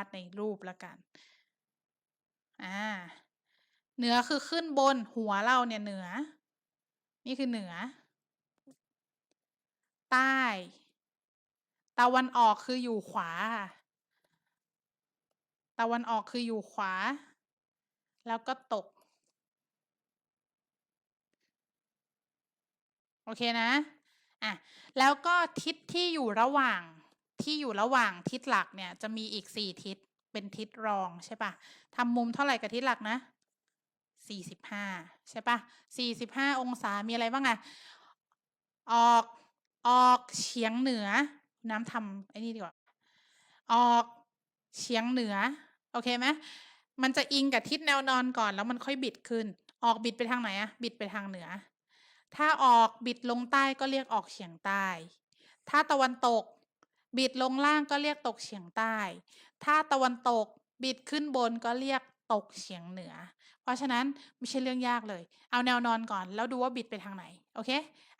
าดในรูปแล้วกัน อ่า เหนือคือขึ้นบนหัวเราเนี่ยเหนือ นี่คือเหนือ ใต้ ตะวันออกคืออยู่ขวา ตะวันออกคืออยู่ขวา แล้วก็ตก โอเคนะ อะ แล้วก็ทิศที่อยู่ระหว่าง ที่อยู่ระหว่างทิศหลักเนี่ยจะมีอีกสี่ทิศเป็นทิศรองใช่ปะทำมุมเท่าไหร่กับทิศหลักนะสี่สิบห้าใช่ปะสี่สิบห้าองศามีอะไรบ้างอะออกออกเฉียงเหนือ น้ำทำไอ้นี่ดีกว่า ออกเฉียงเหนือ โอเคไหมมันจะอิงกับทิศแนวนอนก่อนแล้วมันค่อยบิดขึ้น ออกบิดไปทางไหนอะบิดไปทางเหนือ ถ้าออกบิดลงใต้ก็เรียกออกเฉียงใต้ ถ้าตะวันตก บิดลงล่างก็เรียกตกเฉียงใต้ ถ้าตะวันตกบิดขึ้นบนก็เรียกตกเฉียงเหนือ เพราะฉะนั้นไม่ใช่เรื่องยากเลย เอาแนวนอนก่อน แล้วดูว่าบิดไปทางไหน โอเค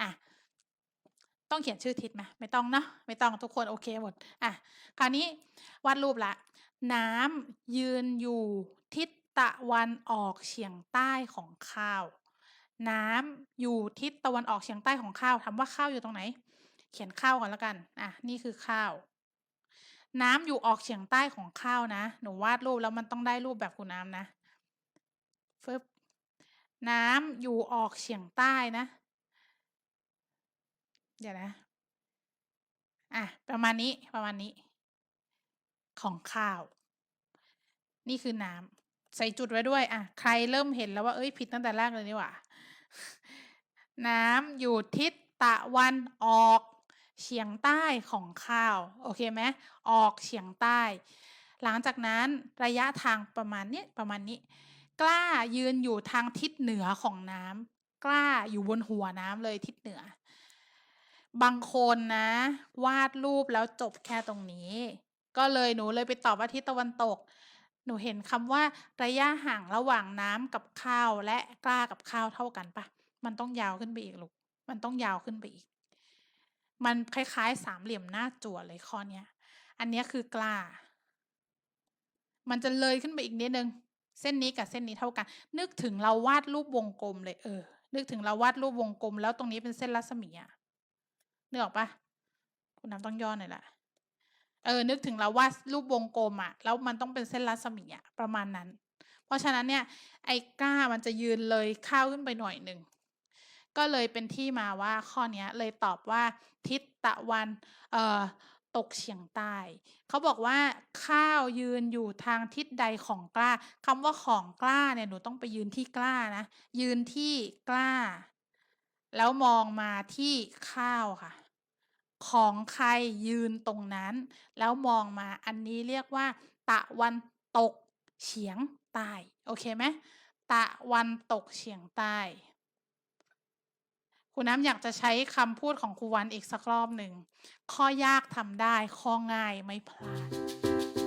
อะ ต้องเขียนชื่อทิศไหมไม่ต้องเนาะ ไม่ต้องทุกคนโอเคหมด อะ คราวนี้วาดรูปละ น้ำยืนอยู่ทิศตะวันออกเฉียงใต้ของข้าว น้ำอยู่ทิศตะวันออกเฉียงใต้ของข้าวถามว่าข้าวอยู่ตรงไหน เขียนข้าวก่อนแล้วกัน อะ นี่คือข้าว น้ำอยู่ออกเฉียงใต้ของข้าวนะ หนูวาดรูปแล้วมันต้องได้รูปแบบคุณน้ำนะฟึบน้ำอยู่ออกเฉียงใต้นะ เดี๋ยวนะ อะ ประมาณนี้ประมาณนี้ ของข้าว นี่คือน้ำใส่จุดไว้ด้วย อะ ใครเริ่มเห็นแล้วว่า เอ้ย ผิดตั้งแต่แรกเลยนี่หว่า น้ำอยู่ทิศตะวันออก เฉียงใต้ของข้าว โอเคไหมออกเฉียงใต้ หลังจากนั้นระยะทางประมาณนี้ประมาณนี้ กล้ายืนอยู่ทางทิศเหนือของน้ำกล้าอยู่บนหัวน้ำเลยทิศเหนือ บางคนนะ วาดรูปแล้วจบแค่ตรงนี้ ก็เลยหนูเลยไปตอบว่าทิศตะวันตก หนูเห็นคำว่าระยะห่างระหว่างน้ำกับข้าวและกล้ากับข้าวเท่ากันปะมันต้องยาวขึ้นไปอีกลูกมันต้องยาวขึ้นไปอีก มันคล้ายๆ สามเหลี่ยมหน้าจั่วเลยข้อเนี้ย อันนี้คือกล้า มันจะเลยขึ้นไปอีกนิดนึง เส้นนี้กับเส้นนี้เท่ากัน นึกถึงเราวาดรูปวงกลมเลยเออ นึกถึงเราวาดรูปวงกลม แล้วตรงนี้เป็นเส้นรัศมีอะนึกออกปะคุณน้ำต้องย่อหน่อยละเออ นึกถึงเราวาดรูปวงกลมอะแล้วมันต้องเป็นเส้นรัศมีอะประมาณนั้น เพราะฉะนั้นเนี่ย ไอ้กล้ามันจะยืนเลยข้าวขึ้นไปหน่อยหนึ่ง ก็เลยเป็นที่มาว่าข้อนี้เลยตอบว่าทิศตะวันเอ่อตกเฉียงใต้ เขาบอกว่าข้าวยืนอยู่ทางทิศใดของกล้าคำว่าของกล้าเนี่ยหนูต้องไปยืนที่กล้านะ ยืนที่กล้า แล้วมองมาที่ข้าวค่ะ ของใครยืนตรงนั้น แล้วมองมาอันนี้เรียกว่า ตะวันตกเฉียงใต้ โอเคไหมตะวันตกเฉียงใต้ ครูน้ำอยากจะใช้คำพูดของครูวันอีกสักรอบหนึ่ง ข้อยากทำได้ ข้อง่ายไม่พลาด